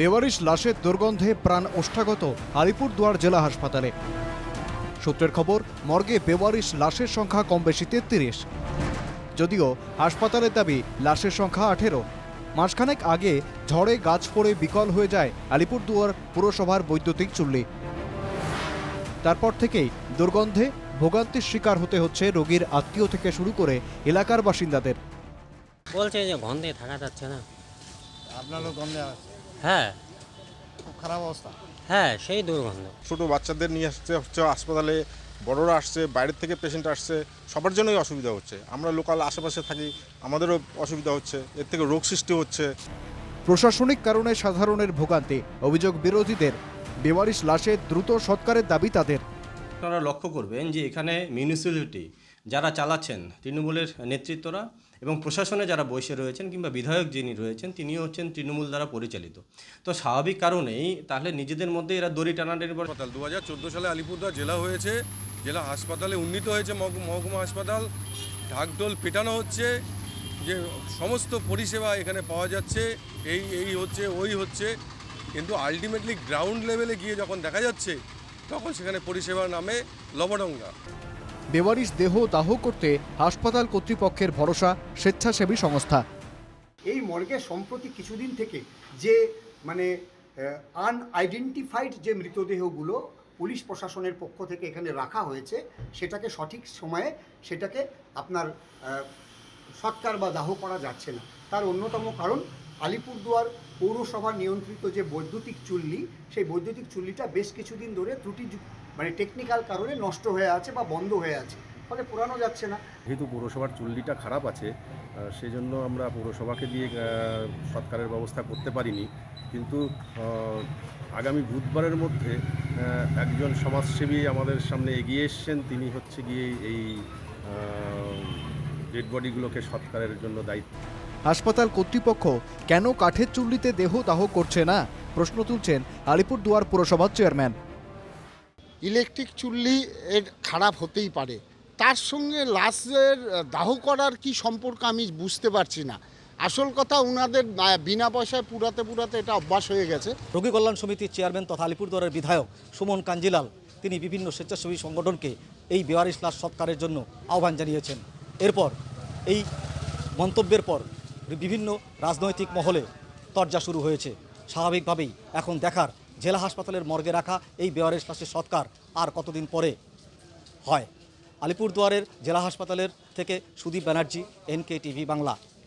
বেওয়ারিশ লাশের দুর্গন্ধে প্রাণ ওষ্ঠাগত আলিপুরদুয়ার জেলা হাসপাতালে। সূত্রের খবর মর্গে বেওয়ারিশ লাশের সংখ্যা কম বেশি তেত্রিশ। যদিও হাসপাতালের দাবি লাশের সংখ্যা আঠেরো। মাসখানেক আগে ঝড়ে গাছ পড়ে বিকল হয়ে যায় আলিপুরদুয়ার পুরসভার বৈদ্যুতিক চুল্লি। তারপর থেকেই দুর্গন্ধে ভোগান্তির শিকার হতে হচ্ছে রোগীর আত্মীয় থেকে শুরু করে এলাকার বাসিন্দাদের। বলছে যে গন্ধে থাকা যাচ্ছে না। আপনারও গন্ধে আছে হ্যাঁ। খুব খারাপ অবস্থা। হ্যাঁ সেই দুর্গন্ধ। ছোট বাচ্চাদের নিয়ে আসতে হচ্ছে হাসপাতালে বড়রা আসছে বাইরের থেকে পেশেন্ট আসছে সবার জন্যই অসুবিধা হচ্ছে। আমরা লোকাল আশেপাশে থাকি আমাদেরও অসুবিধা হচ্ছে এর থেকে রোগ সৃষ্টি হচ্ছে। প্রশাসনিক কারণে সাধারণের ভোগান্তি অভিযোগ বিরোধীদের। বেওয়ারিশ লাশে দ্রুত সৎকারের দাবি তাদের। আপনারা লক্ষ্য করবেন যে এখানে মিউনিসিপ্যালিটি যারা চালাচ্ছেন তৃণমূলের নেতৃত্বরা এবং প্রশাসনে যারা বসে রয়েছেন কিংবা বিধায়ক যিনি রয়েছেন, তিনিও হচ্ছেন তৃণমূল দ্বারা পরিচালিত। তো স্বাভাবিক কারণেই তাহলে নিজেদের মধ্যে এরা দড়ি টানাটানির পর হাসপাতাল। দু হাজার চোদ্দ সালে আলিপুরদুয়ার জেলা হয়েছে। জেলা হাসপাতালে উন্নীত হয়েছে মহকু- মহকুমা হাসপাতাল। ঢাকঢোল পেটানো হচ্ছে। যে সমস্ত পরিষেবা এখানে পাওয়া যাচ্ছে। এই এই হচ্ছে, ওই হচ্ছে। কিন্তু আলটিমেটলি গ্রাউন্ড লেভেলে গিয়ে যখন দেখা যাচ্ছে, তখন সেখানে পরিষেবার নামে লবডঙ্গা। বেওয়ারিশ দেহ দাহ করতে হাসপাতাল কর্তৃপক্ষের ভরসা স্বেচ্ছাসেবী সংস্থা। এই মর্গে সম্প্রতি কিছুদিন থেকে যে মানে আনআইডেন্টিফাইড যে মৃতদেহগুলো পুলিশ প্রশাসনের পক্ষ থেকে এখানে রাখা হয়েছে, সেটাকে সঠিক সময়ে সেটাকে আপনার সৎকার বা দাহ করা যাচ্ছে না। তার অন্যতম কারণ আলিপুরদুয়ার পৌরসভা নিয়ন্ত্রিত যে বৈদ্যুতিক চুল্লি, সেই বৈদ্যুতিক চুল্লিটা বেশ কিছুদিন ধরে ত্রুটি মানে টেকনিক্যাল কারণে নষ্ট হয়ে আছে বা বন্ধ হয়ে আছে। ফলে পুরানো যাচ্ছে না। যেহেতু পৌরসভার চুল্লিটা খারাপ আছে সেই জন্য আমরা পৌরসভাকে দিয়ে সৎকারের ব্যবস্থা করতে পারিনি। কিন্তু আগামী বুধবারের মধ্যে একজন সমাজসেবী আমাদের সামনে এগিয়ে এসছেন। তিনি হচ্ছে গিয়ে এই ডেড বডিগুলোকে সৎকারের জন্য দায়িত্ব হাসপাতাল কর্তৃপক্ষ কেন কাঠের চুল্লিতে দেহ দাহ করছে না? প্রশ্ন তুলছেন আলিপুরদুয়ার পুরসভার চেয়ারম্যান ইলেকট্রিক চুল্লি এর খারাপ হতেই পারে। তার সঙ্গে লাশের দাহ করার কি সম্পর্ক আমি বুঝতে পারছি না। আসল কথা ওনাদের বিনা পয়সায় পুরাতে পুরাতে এটা অভ্যাস হয়ে গেছে। রোগী কল্যাণ সমিতির চেয়ারম্যান তথা আলিপুরদুয়ারের বিধায়ক সুমন কাঞ্জিলাল, তিনি বিভিন্ন স্বেচ্ছাসেবী সংগঠনকে এই বেওয়ারিশ লাশ সৎকারের জন্য আহ্বান জানিয়েছেন। এরপর, এই মন্তব্যের পর বিভিন্ন রাজনৈতিক মহলে তরজা শুরু হয়েছে। স্বাভাবিকভাবেই এখন দেখার জেলা হাসপাতালের মর্গে রাখা এই বেয়ারের লাশের সৎকার আর কতদিন পরে হয়? আলিপুরদুয়ারের জেলা হাসপাতালের থেকে সুদীপ ব্যানার্জি এনকে টিভি বাংলা।